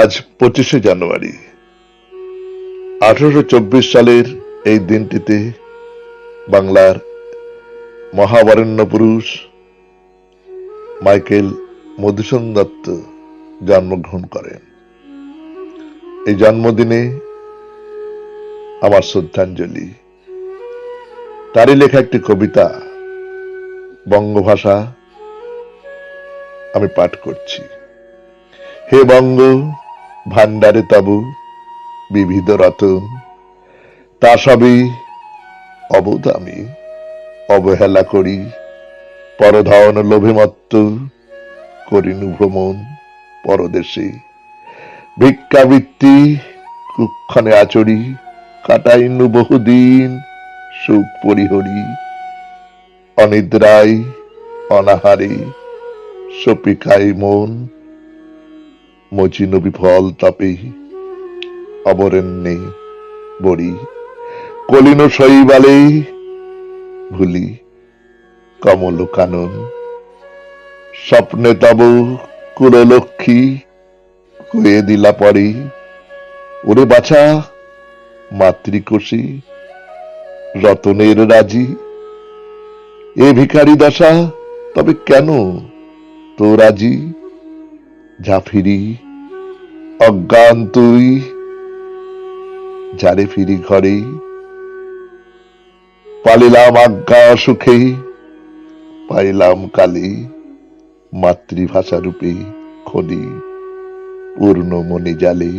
আজ পঁচিশে জানুয়ারি। আঠারোশো চব্বিশ সালের এই দিনটিতে বাংলার মহাবরেণ্য পুরুষ মাইকেল মধুসূদন দত্ত জন্মগ্রহণ করেন। এই জন্মদিনে আমার শ্রদ্ধাঞ্জলি। তারই লেখা একটি কবিতা বঙ্গভাষা আমি পাঠ করছি। হে বঙ্গ ভান্ডারে তাবু বিবিধ রতন। তা সবই অবোধ আমি অবহেলা করি, পরধন লোভেমত্ত করিনু ভ্রমণ পরদেশে। ভিক্ষাবৃত্তি কুক্ষণে আচরি, কাটাইনু বহুদিন সুখ পরিহরি। অনিদ্রায় অনাহারে সপিকাই মন মচিন বিফল তাপে অবরেণ্যে বড়ি। কলিন শৈবালে ভুলি কমল কানন। স্বপ্নে তব কুললক্ষ্মী হয়ে দিলা পরে। ওরে বাছা, মাতৃকোষী, রতনের রাজি। এ ভিখারি দশা তবে কেন তো রাজি ঝাফিরি অজ্ঞান তুই, যারে ফিরি ঘরে। পালিলাম আজ্ঞা সুখে পাইলাম কালে মাতৃভাষা রূপে খনি, পূর্ণ মনে জালে।